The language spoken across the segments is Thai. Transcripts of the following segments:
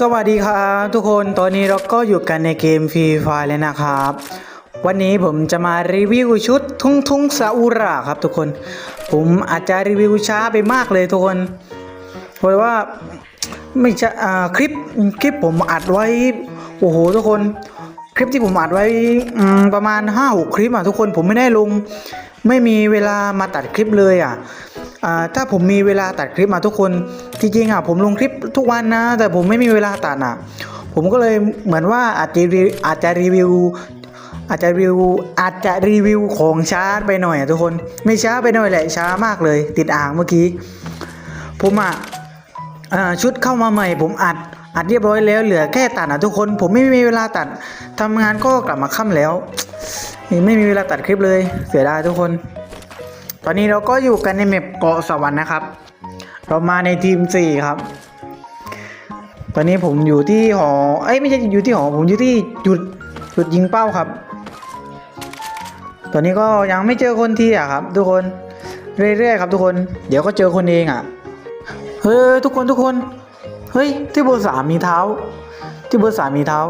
สวัสดีครับทุกคนตอนนี้เราก็อยู่กันในเกมฟรีไฟเลยนะครับ วันนี้ผมจะมารีวิวชุดทุ่งทุ่งซาอุระครับทุกคน ผมอาจจะรีวิวช้าไปมากเลยทุกคนเพราะว่าไม่ใช่คลิปคลิปผมอัดไว้โอ้โหทุกคนคลิปที่ผมอัดไว้ประมาณ5้าหคลิปอะทุกคนผมไม่ได้ลง ไม่มีเวลามาตัดคลิปเลยอะ ถ้าผมมีเวลาตัดคลิปมาทุกคนจริงๆอะผมลงคลิปทุกวันนะ แต่ผมไม่มีเวลาตัดอะ ผมก็เลยเหมือนว่าอาจจะอาจจะรีวิวอาจจะรีวิวอาจจะรีวิวของช้าไปหน่อยอะทุกคนไม่ช้าไปหน่อยแหละช้ามากเลย ติดอ่างเมื่อกี้ ผมอะชุดเข้ามาใหม่ ผมอัดอัดเรียบร้อยแล้วเหลือแค่ตัดอะทุกคน ผมไม่มีเวลาตัดทำงานก็กลับมาค่ำแล้ว ไม่มีเวลาตัดคลิปเลยเสียดายทุกคน ตอนนี้เราก็อยู่กันในแมปเกาะสวรรค์นะครับ เรามาในทีม4ครับ ตอนนี้ผมอยู่ที่หอ เอ้ยไม่ใช่อยู่ที่หอ ผมอยู่ที่จุดจุดยิงเป้าครับ ตอนนี้ก็ยังไม่เจอคนที่อะครับ ทุกคน เรื่อยๆครับ ทุกคน เดี๋ยวก็เจอคนเองอะ เฮ้ยทุกคนทุกคน เฮ้ยที่เบอร์สามมีเท้า ที่เบอร์สามมีเท้า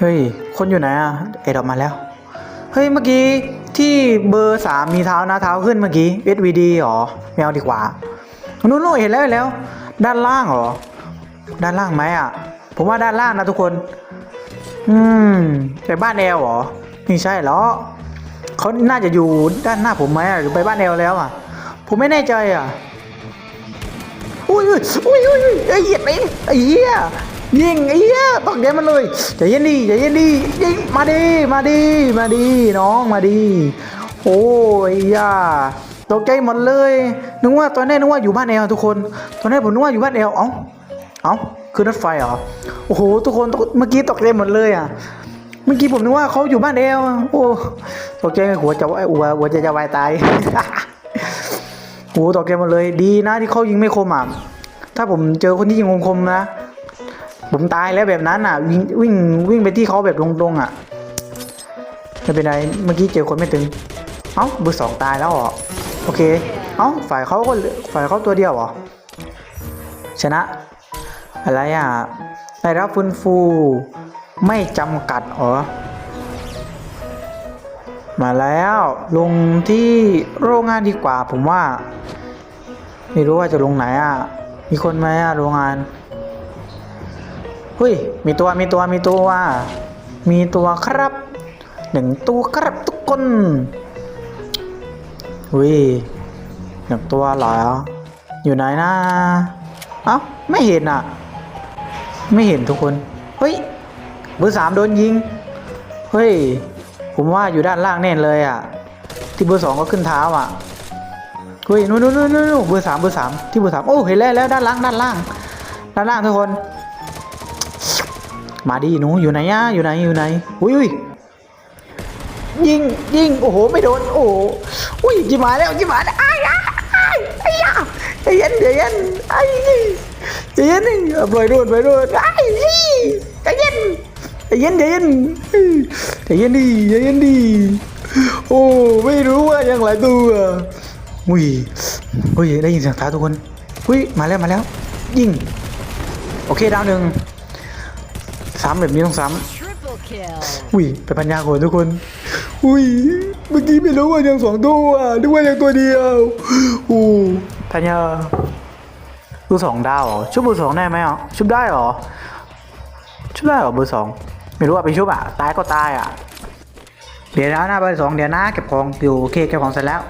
เฮ้ยคนอยู่ไหนอะ เอ็ดออกมาแล้ว เฮ้ยเมื่อกี้ ที่เบอร์สามมีเท้านะเท้าขึ้นเมื่อกี้ SVD หรอไม่เอาดีกว่านู้นๆเห็นแล้วเห็นแล้ว ด้านล่างหรอ ด้านล่างไหมอะ ผมว่าด้านล่างนะทุกคน อืมไปบ้านแอลหรอไม่ใช่หรอเขาน่าจะอยู่ด้านหน้าผมไหมหรือไปบ้านแอลแล้วอะ ผมไม่แน่ใจอะอุ้ยอุ้ยอุ้ยอุ้ยไอ้เหี้ยไอ้เหี้ย ยิงไอ้เหี้ยตอกเดียวมันเลยใจเย็นดีใจเย็นดียิงมาดีมาดีมาดีน้องมาดีโอ้ยย่าตกใจหมดเลยนึกว่าตอนแรกนึกว่าอยู่บ้านแอลทุกคน ตอนแรกผมนึกว่าอยู่บ้านแอลเอ้าเอ้าคือรถไฟเหรอโอ้โหทุกคนทุกเมื่อกี้ตกใจหมดเลยอะเมื่อกี้ผมนึกว่าเขาอยู่บ้านแอลโอ้ตกใจหัวจะหัวหัวใจจะวายตายโหตกใจหมดเลยดีนะที่เขายิงไม่คมอะถ้าผมเจอคนที่ยิงคมๆนะ ผมตายแล้วแบบนั้นอะ วิ่งวิ่งวิ่งไปที่เขาแบบตรงๆอะไม่เป็นไรเมื่อกี้เจอคนไม่ถึง เอ้าเบอร์สองตายแล้วเหรอโอเค เอ้าฝ่ายเขาก็ฝ่ายเขาตัวเดียวเหรอชนะ อะไรอะได้รับฟื้นฟูไม่จำกัดเหรอมาแล้วลงที่โรงงานดีกว่าผมว่า ไม่รู้ว่าจะลงไหนอะ มีคนไหมอะโรงงาน ฮ้ย มีตัว มีตัว มีตัว มีตัวครับหนึ่งตัวครับทุกคนเฮ้ยหนึ่งตัวเหรอ อยู่ไหนนะ เอ้า ไม่เห็นอะ ไม่เห็นทุกคน เฮ้ยเบอร์สามโดนยิง เฮ้ย ผมว่าอยู่ด้านล่างแน่เลยอะ ที่เบอร์สองก็ขึ้นเท้าอะเฮ้ยนู่นนู่นนู่นนู่นเบอร์สามเบอร์สามที่เบอร์สามโอ้เห็นแล้วแล้วด้านล่างด้านล่าง ด้านล่างทุกคน มาดิหนูอยู่ไหนอะอยู่ไหนอยู่ไหนอุ้ยยิงยิงโอ้โหไม่โดนโอ้อุ้ยจิมาแล้วจิมาแล้วไอ้ยไอ้ไอ้ยใจเย็นใจเย็นไอ้ใจเย็นนี่ปล่อยโดนปล่อยโดนไอ้ใจเย็นใจเย็นใจเย็นใจเย็นดีใจเย็นดีโอ้ไม่รู้ว่ายังหลายตัวอุ้ยอุ้ยได้ยินเสียงท้าทุกคนอุ้ยมาแล้วมาแล้วยิงโอเคดาวหนึ่ง ซ้ำแบบนี้ต้องซ้ำ Triple kill. อุ้ยเป็นปัญญาโหดทุกคน อุ้ยเมื่อกี้ไม่รู้ว่ายังสองตัวนึกว่ายังตัวเดียวอู้ปัญญาดูสองดาวเหรอชุบเบอร์สองได้ไหมอะชุบได้เหรอชุบได้เหรอเบอร์สองไม่รู้อะไปชุบอะตายก็ตายอะเดี๋ยวนะหน้าเบอร์สองเดี๋ยวนะเก็บของอยู่โอเคเก็บของเสร็จแล้ว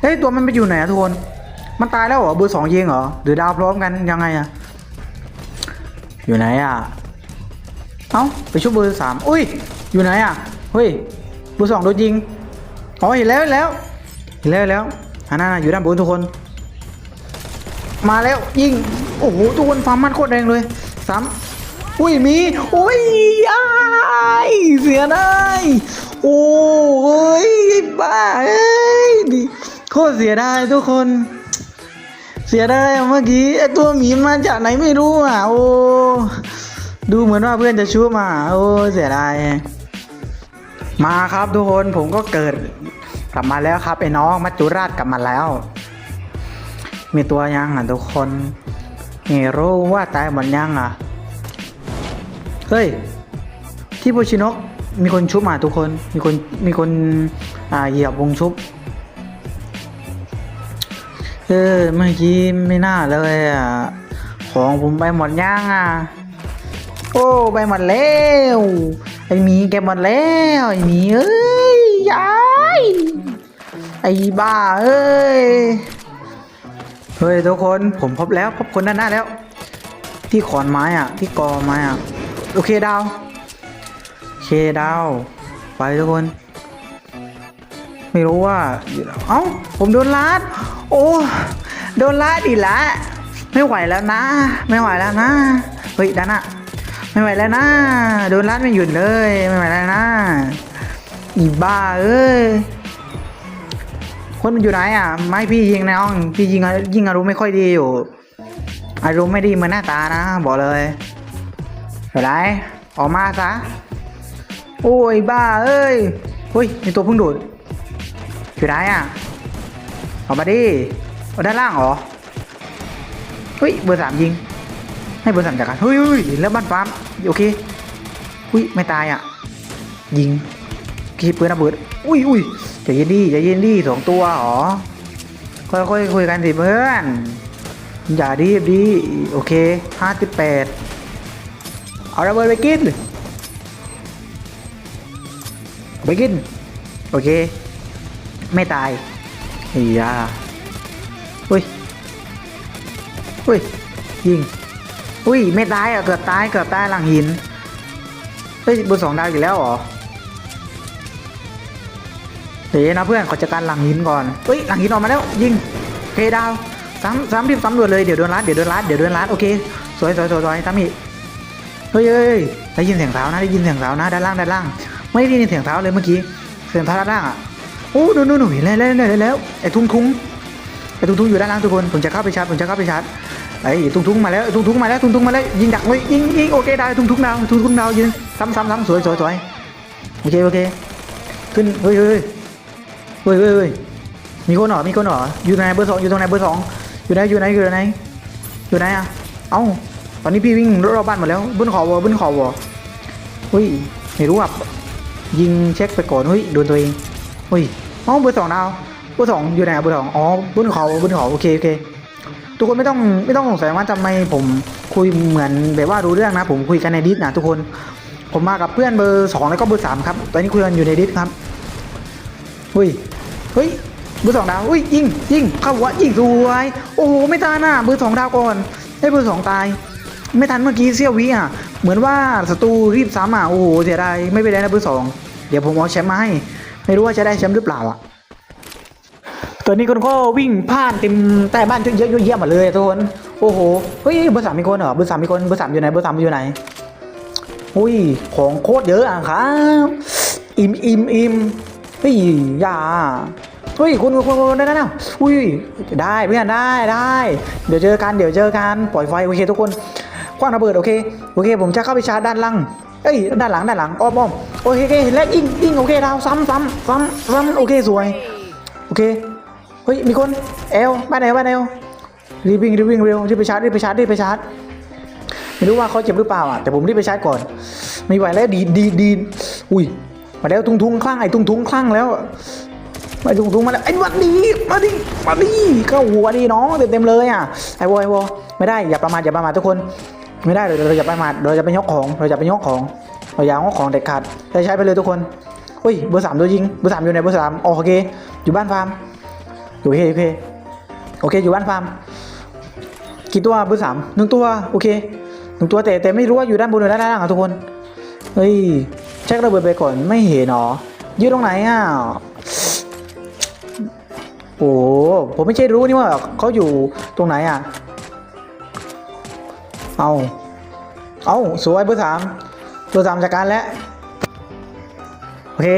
เฮ้ยตัวมันไปอยู่ไหนอะทุกคนมันตายแล้วเหรอเบอร์สองยิงเหรอหรือดาวพร้อมกันยังไงอะอยู่ไหนอะ เอ้าไปชุบเบอร์สามอุ้ย อยู่ไหนอะ เฮ้ยเบอร์สองโดนยิง อ๋อเห็นแล้วเห็นแล้วเห็นแล้วแล้วอันนั้นน่ะอยู่ด้านบนทุกคน มาแล้วยิง โอ้โหทุกคนฟาร์มมันโคตรแรงเลยสามอุ้ยมีอุ้ยอ้ายเสียได้โอ้ยบ้าเอ้ยดิโคตรเสียไดายทุกคน เสียไดายอะเมื่อกี้ไอตัวหมีมาจากไหนไม่รู้อะโอ้ ดูเหมือนว่าเพื่อนจะชู้มา โอ้เสียดาย มาครับทุกคนผมก็เกิดกลับมาแล้วครับไอ้น้องมัจจุราชกลับมาแล้ว มีตัวยังอะทุกคนเฮโร่ว่าตายหมดยังอะ เฮ้ย ที่โบชิโนะมีคนชุบมาทุกคน มีคน มีคน อ่า เหยียบวงชุบ เออ เมื่อกี้ไม่น่าเลยอะ ของผมไปหมดยังอะ อ้ไปหมดแล้วไอหมีแกหมดแล้วไอหมีเอ้ยยายไอบ้าเอ้ยเฮ้ยทุกคนผมพบแล้วพบคนด้านหน้าแล้ว ที่ขอนไม้อะ ที่กอไม้อะโอเคดาวโอเคดาวไปทุกคน ไม่รู้ว่าอยู่ไหนเอ้าผมโดนลัดโอ้โดนลัดอีกแล้วไม่ไหวแล้วนะ ไม่ไหวแล้วนะ เฮ้ยด้านหน้า ไม่ไหวแล้วนะ โดนลัดไม่หยุดเลย ไม่ไหวแล้วนะ อีบ้าเอ้ย คนมันอยู่ไหนอะ ไม่พี่ยิงน้อง พี่ยิงยิงอารมณ์ไม่ค่อยดีอยู่ อารมณ์ไม่ดีเหมือนหน้าตานะ บอกเลยเห็นไรออกมาซะ โอ้ยบ้าเอ้ยเฮ้ยมีตัวเพิ่งโดดอยู่ไหนอะออกมาดิเอาด้านล่างเหรอ เฮ้ยเบอร์สามยิง ให้เบร์สามจัดการเฮ้ยเฮ้ยแล้วบ้านฟาร์มโอเคอุ้ยไม่ตายอะ ยิงคีปืนระเบิดอุ้ยอุ้ยใจเย็นดีใจเย็นดีสองตัวเหรอค่อยๆคุยกันสิเพื่อนอย่าดีบดีโอเคห้าสิบแปดเอาระเบิดไปกินไปกินโอเค ไม่ตายไอ้ยาอุ้ยอุ้ยยิง อุ้ยไม่ตายอะเกือบตายเกือบตายหลังหินเฮ้ยบอร์สองดาวอีกแล้วเหรอเดี๋ยวนะเพื่อนขอจัดการหลังหินก่อนเฮ้ยหลังหินออกมาแล้วยิงเคดาวซ้ำซ้ำรีบซ้ำด่วนเลยเดี๋ยวโดนรัดเดี๋ยวโดนรัดเดี๋ยวโดนรัดโอเคสวยสวยสวยสวยซ้ำอีกเฮ้ยเฮ้ยได้ยินเสียงเท้านะได้ยินเสียงเท้านะด้านล่างด้านล่าง ไม่ได้ยินเสียงเท้าเลยเมื่อกี้เสียงเท้าด้านล่างอะโอ้ดูดูหนูเห็นแล้วแล้วแล้วแล้วไอ้ทุ่งทุ่งไอ้ทุ่งทุ่งอยู่ด้านล่างทุกคนผมจะเข้าไปชาร์จผมจะเข้าไปชาร์จ ไอ้ทุ่งทุ่งมาแล้วทุ่งทุ่งมาแล้วทุ่งทุ่งมาแล้วยิงดักไว้ยิงยิงโอเคไดาวทุ่งทุ่งดาวทุ่งทุ่งดาวยิงซ้ำซ้ำซ้ำสวยสวยสวยโอเคโอเคขึ้นเฮ้ยเฮ้ยเฮ้ยเฮ้ยเฮ้ยมีคนหรอมีคนหรออยู่ไหนเบอร์สองอยู่ตรงไหนเบอร์สองอยู่ไหนอยู่ไหนอยู่ไหนอยู่ไหนอะเอ้าตอนนี้พี่วิ่งรอบบ้านหมดแล้วบนขาวบนขาวเฮ้ยไม่รู้อะยิงเช็คไปก่อนเฮ้ยโดนตัวเองเฮ้ยอ้าเบอร์สองดาวเบอร์สองอยู่ไหนเบอร์สองอ๋อบนเขาบนเขาโอเคโอเค ทุกคนไม่ต้องไม่ต้องสงสัยว่าทำไมผมคุยเหมือนแบบว่ารู้เรื่องนะ ผมคุยกันในดิสนะทุกคน ผมมากับเพื่อนเบอร์สองแล้วก็เบอร์สามครับ ตอนนี้คุยกันอยู่ในดิสครับเฮ้ยเฮ้ยเบอร์สองดาวเฮ้ยยิงยิงเข้าหัวยิงสวยโอ้โหไม่ตายน่ะเบอร์สองดาวก่อนให้เบอร์สองตาย ไม่ทันเมื่อกี้เซี่ยววิอะเหมือนว่าศัตรูรีบซ้ำอะโอ้โหเสียดายไม่เป็นไรนะเบอร์สองเดี๋ยวผมเอาแชมป์มาให้ ไม่รู้ว่าจะได้แชมป์หรือเปล่าอะ ตอนนี้คนก็วิ่งผ่านเต็มใต้บ้านเยอะๆเยี่ยมหมดเลยทุกคนโอ้โหเฮ้ยเบอร์สามมีคนเหรอเบอร์สามมีคนเบอร์สามอยู่ไหนเบอร์สามอยู่ไหนอุ้ยของโคตรเยอะอะครับอิ่มอิ่มอิ่มเฮ้ยอย่าเฮ้ยคุณคุณคุณได้แล้วนะอุ้ยได้เพื่อนได้ได้ เดี๋ยวเจอกันเดี๋ยวเจอกันปล่อยไฟโอเคทุกคนคว้างระเบิดโอเคโอเค ผมจะเข้าไปชาร์จด้านล่างเอ้ยด้านหลังด้านหลังอ้อมอ้อมโอเคโอเคแล้วยิงยิงโอเคดาวซ้ำซ้ำซ้ำซ้ำโอเคสวยโอเค เฮ้ยมีคนเอลบ้านเอลบ้านเอลรีบวิ่งรีบวิ่งเร็วรีบไปชาร์จรีบไปชาร์จรีบไปชาร์จไม่รู้ว่าเขาเจ็บหรือเปล่าอะแต่ผมรีบไปชาร์จก่อน ไม่ไหวแล้วดีดีดีอุ้ยมาแล้วทุงทุงคลั่งไอ้ทุงทุงคลั่งแล้วมาทุงทุงมาแล้วไอ้วัดดีมาดิมาดิเข้าหัวดีน้องเต็มเต็มเลยอะไอ้วอไอ้วอไม่ได้อย่าประมาทอย่าประมาททุกคน ไม่ได้เราเราอย่าประมาทเราจะไปยกของเราจะไปยกของเราอย่ายกของเด็ดขาดใช้ไปเลยทุกคนอุ้ยเบอร์สามตัวยิงเบอร์สามอยู่ไหนเบอร์สามโอเคอยู่บ้านฟาร์ม โอเคโอเคโอเคอยู่บ้านฟาร์มกี่ตัวเบอร์สามหนึ่งตัวโอเคหนึ่งตัวแต่แต่ไม่รู้ว่าอยู่ด้านบนหรือด้านล่างอะทุกคนเฮ้ยเช็คระเบิดไปก่อนไม่เห็นหรอยืดตรงไหนอะโอ้ผมไม่ใช่รู้นี่ว่าเขาอยู่ตรงไหนอะเอาเอาสวยเบอร์สามเบอร์สามจากการแล้วโอเค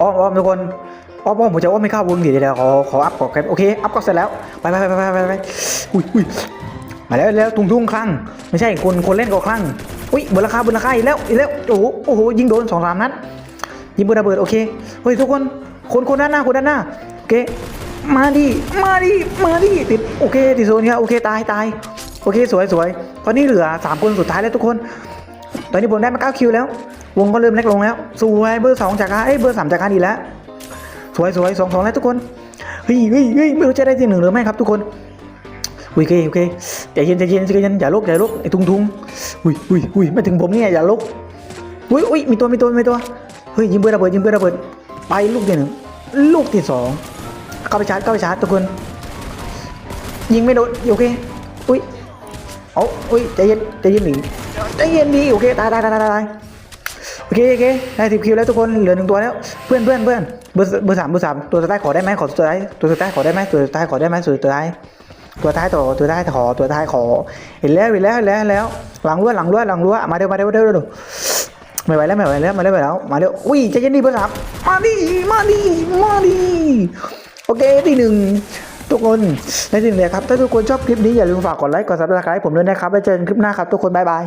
อ้อมอ้อมทุกคน อ้อมอ้อมผมจะอ้อมไม่เข้าวงเดี๋ยวเดี๋ยวขอขออัพก่อนครับโอเคอัพก็เสร็จแล้วไปไปไปไปไปไปอุ้ยอุ้ยมาแล้วแล้วทุ่งทุ่งคลั่งไม่ใช่คนคนเล่นก็คลั่งอุ้ยบนราคาบนราคาอีกแล้วอีกแล้วโอ้โหโอ้โหยิงโดนสองสามนัดยิงบนระเบิดโอเคเฮ้ยทุกคนคนคนด้านหน้าคนด้านหน้าโอเคมาดิมาดิมาดิติดโอเคติดโซนเนี่ยโอเคตายตายโอเคสวยสวยตอนนี้เหลือสามคนสุดท้ายแล้วทุกคน ตอนนี้ผมได้มาเก้าคิวแล้ว วงก็เริ่มเล็กลงแล้วสวยเบอร์สองจากการเอ้ยเบอร์สามจากการอีแล้ว สวยสวยสองสองแล้วทุกคนเฮ้ยเฮ้ยเฮ้ยไม่รู้จะได้ที่หนึ่งหรือไม่ครับทุกคนอุ้ยโอเคโอเคใจเย็นใจเย็นใจเย็นอย่าลุกอย่าลุกไอ้ทุงทุงอุ้ยอุ้ยอุ้ยไม่ถึงผมเนี่ยอย่าลุกอุ้ยอุ้ยมีตัวมีตัวมีตัวเฮ้ยยิงเบอร์ระเบิดยิงเบอร์ระเบิดไปลูกที่หนึ่งลูกที่สองเข้าไปชาร์จเข้าไปชาร์จทุกคนยิงไม่โดนโอเคอุ้ยเอาอุ้ยใจเย็นใจเย็นหนีใจเย็นดีโอเคตายตายตายตายตาย โอเคโอเคได้สิบคิวแล้วทุกคนเหลือหนึ่งตัวแล้วเพื่อนเพื่อนเพื่อนเบอร์เบอร์สามเบอร์สามตัวสุดท้ายขอได้ไหมขอตัวสุดท้ายตัวสุดท้ายขอได้ไหมตัวสุดท้ายขอได้ไหมตัวสุดท้ายตัวท้ายต่อตัวท้ายขอตัวท้ายขอเห็นแล้วเห็นแล้วเห็นแล้วเห็นแล้วหลังรั้วหลังรั้วหลังรั้วมาเร็วมาเร็วมาเร็วมาเร็วไม่ไหวแล้วไม่ไหวแล้วมาเร็วมาแล้วมาเร็วอุ้ยใจเย็นดีเบอร์สามมาดิมาดิมาดิโอเคที่หนึ่งทุกคนในสิ่งเลยครับถ้าทุกคนชอบคลิปนี้อย่าลืมฝากกดไลค์กดซับสไครต์ผมด้วยนะครับไว้เจอกันคลิปหน้าครับทุกคนบ๊ายบาย